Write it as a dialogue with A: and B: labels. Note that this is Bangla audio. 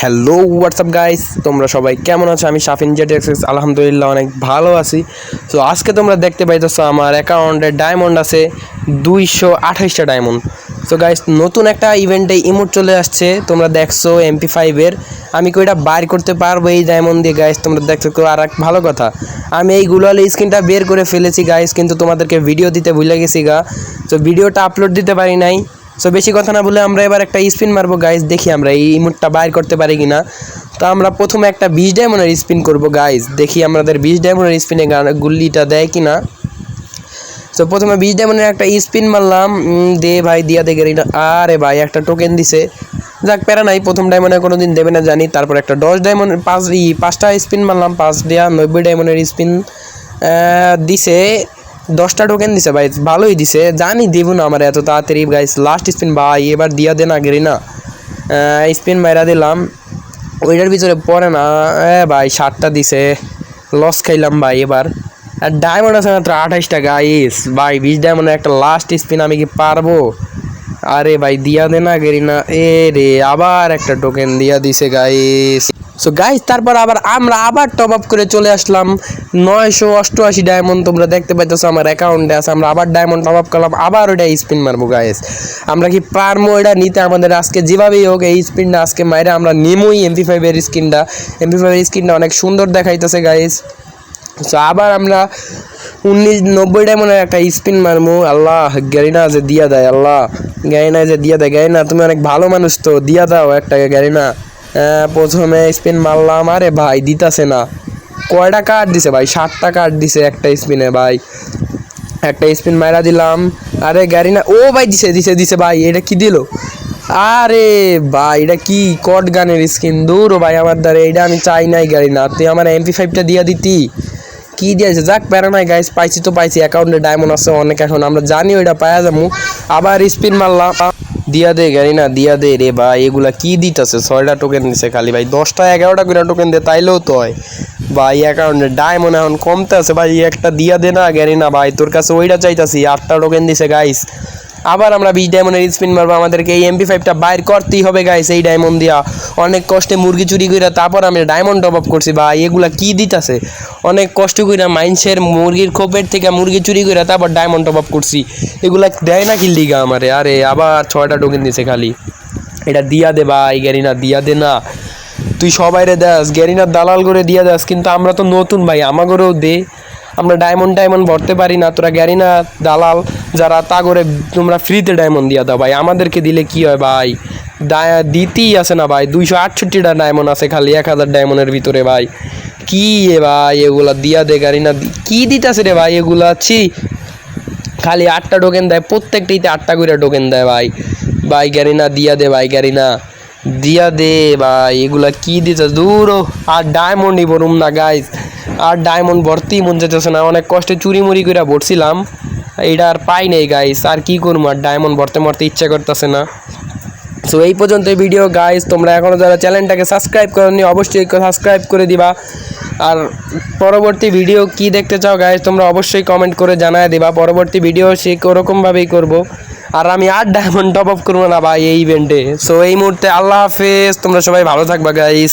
A: হ্যালো হোয়াটসঅ্যাপ গাইস তোমরা সবাই কেমন আছো? আমি শাফিন জেড এক্সেস আলহামদুলিল্লাহ অনেক ভালো আছি। তো আজকে তোমরা দেখতে পাইতেছো আমার অ্যাকাউন্টে ডায়মন্ড আছে, দুইশো আঠাইশটা ডায়মন্ড তো গাইস নতুন একটা ইভেন্টে ইমোট চলে আসছে। তোমরা দেখছ এমপি ফাইভের আমি কি ওইটা বাইর করতে পারব এই ডায়মন্ড দিয়ে গাইস তোমরা দেখছ আর এক ভালো কথা, আমি এই গুলাল স্ক্রিনটা বের করে ফেলেছি গাইস কিন্তু তোমাদেরকে ভিডিও দিতে ভুলে গেছি গা। তো ভিডিওটা আপলোড দিতে পারি নাই। সো বেশি কথা না বলে আমরা এবার একটা স্পিন মারবো গাইজ দেখি আমরা এই ইমোটটা বাইর করতে পারি কি না তো আমরা প্রথমে একটা বিশ ডায়মন্ডের স্পিন করব গাইজ দেখি আমাদের বিশ ডায়মন্ডের স্পিনে গুল্লিটা দেয় কিনা। তো প্রথমে বিশ ডায়মন্ডের একটা স্পিন মারলাম। দে ভাই, দিয়া দে গেরিটা আরে ভাই, একটা টোকেন দিছে। যাক, প্যারা নাই, প্রথম ডায়মন্ডে কোনো দিন দেবে না, জানি। তারপর একটা দশ ডায়মন্ড পাঁচ পাঁচটা স্পিন মারলাম, পাঁচ দেয়া নব্বই ডায়মন্ডের স্পিন দিছে। দশটা টোকেন দিছে ভাই, ভালোই দিছে। জানি দেব না আমার এত তাড়াতাড়ি গাইস লাস্ট স্পিন ভাই, এবার দিয়া দে না, গেরি না। স্পিন মাইরা দিলাম। ওইটার ভিতরে পড়ে না ভাই ষাটটা দিছে। লস খাইলাম ভাই এবার। আর ডায়মন্ড আছে মাত্র আঠাইশটা গাইস ভাই, বিশ ডায়মন্ডের একটা লাস্ট স্পিন আমি কি পারব? আরে ভাই, দিয়া দে না, গেরি না। এ রে, আবার একটা টোকেন দিয়া দিছে গাইস সো গাইস তারপর আবার আমরা আবার টপ আপ করে চলে আসলাম। নয়শো অষ্টআশি ডায়মন্ড তোমরা দেখতে পাইতেছো আমার অ্যাকাউন্টে আছে। আমরা আবার ডায়মন্ড টপ আপ করলাম, আবার ওটা স্পিন মারবো গাইস আমরা কি পারব এটা নিতে? আমাদের আজকে যেভাবেই হোক এই স্পিনটা আজকে মাইরে আমরা নিমই এমপি ফাইভের স্কিনটা এমপি ফাইভের স্কিনটা অনেক সুন্দর দেখাইতেছে গাইস সো আবার আমরা উনিশ নব্বই ডায়মন্ডের একটা স্পিন মারমু আল্লাহ গ্যারিনা যে দিয়া দেয়, আল্লাহ। গ্যারিনা যে দিয়া দেয় গ্যারিনা তুমি অনেক ভালো মানুষ তো, দিয়া দাও একটা গ্যারিনা প্রথমে স্পিন মারলাম, আরে ভাই দিতাছে না। কয়টা কার্ড দিছে ভাই? ষাটটা কার্ড দিছে একটা স্পিনে ভাই। একটা স্পিন মারা দিলাম। আরে গ্যারিনা, ও ভাই দিছে দিছে দিছে ভাই, এটা কি দিল? আরে ভাই, এটা কি কট গানের স্কিন দূর ভাই আমার দ্বারা, এটা আমি চাই নাই গাড়ি না তুই আমার এমপি ফাইভটা দিয়ে দিতি। কি দিয়েছে যাক প্যারা নাই গাইস পাইছি তো পাইছি অ্যাকাউন্টে ডায়মন্ড আছে অনেক এখন, আমরা জানি ওইটা পাওয়া যাব। আবার স্পিন মারলাম। দিয়া দে গাড়ি না দিয়া দে রে ভাই, এগুলা কি দিতেছে? ছয়টা টোকেন দিছে খালি ভাই, দশটা, এগারোটা করে টোকেন দে, তাইলেও তো হয়। ভাই অ্যাকাউন্টে ডায়মন্ড এখন কমতে আছে। ভাই, একটা দিয়া দে না গাড়ি না ভাই, তোর কাছে ওইটা চাইতাছি, আটটা টোকেন দিছে গাইস আবার আমরা বিশ ডায়মন্ডের স্পিন মারবো। আমাদেরকে এই এমপি ফাইভটা বাইর করতেই হবে গাইস এই ডায়মন্ড দিয়া। অনেক কষ্টে মুরগি চুরি করে তারপর আমি ডায়মন্ড টপ আপ করছি। ভাই, এগুলা কি দিতাছে? অনেক কষ্ট করে মাইন্সের মুরগির খোপের থেকে মুরগি চুরি করে তারপর ডায়মন্ড টপ আপ করছি। এগুলা দেয় না কি লিগা আমারে। আরে, আবার ছয়টা টোকেন দিছে খালি। এটা দিয়া দে ভাই গ্যারিনা দিয়া দে না। তুই সবাইরে দাস, গ্যারিনার দালাল করে দিয়া দাস, কিন্তু আমরা তো নতুন ভাই, আমাগরেও দে। আমরা ডায়মন্ড ডায়মন্ড ভরতে পারি না, তোরা গ্যারিনা দালাল, যারা তা করে তোমরা ফ্রিতে ডায়মন্ড দিয়া দাও ভাই। আমাদেরকে দিলে কি হয় ভাই? ডায়- দিতেই আছে না ভাই। দুইশো আটষট্টিটা ডায়মন্ড আছে খালি, এক হাজার ডায়মন্ডের ভিতরে ভাই। কি এ ভাই, এগুলা দিয়া দে গাড়িনা কি দিতেছে রে ভাই এগুলা? ছি। খালি আটটা টোকেন দেয়, প্রত্যেকটিতে আটটা করে টোকেন দেয় ভাই। ভাই গ্যারিনা দিয়া দে ভাই গ্যারিনা দিয়া দে ভাই, এগুলা কি দিতে দূর আর ডায়মন্ডই বরুম না গাইজ আর ডায়মন্ড ভর্তি মন যেতেছে না, অনেক কষ্টে চুরি মুড়ি করে ভরছিলাম। এটা আর পাই নেই গাইস আর কি করব আর ডায়মন্ড ভরতে মরতে ইচ্ছা করতেছে না। সো এই পর্যন্ত ভিডিও গাইস তোমরা এখনও যারা চ্যানেলটাকে সাবস্ক্রাইব করনি, অবশ্যই সাবস্ক্রাইব করে দিবা। আর পরবর্তী ভিডিও কি দেখতে চাও গাইস তোমরা অবশ্যই কমেন্ট করে জানায় দিবা। পরবর্তী ভিডিও সে ওরকমভাবেই করব। আর আমি আর ডায়মন্ড টপ আপ করব না ভাই এই ইভেন্টে সো এই মুহূর্তে আল্লাহ হাফেজ, তোমরা সবাই ভালো থাকবা গাইস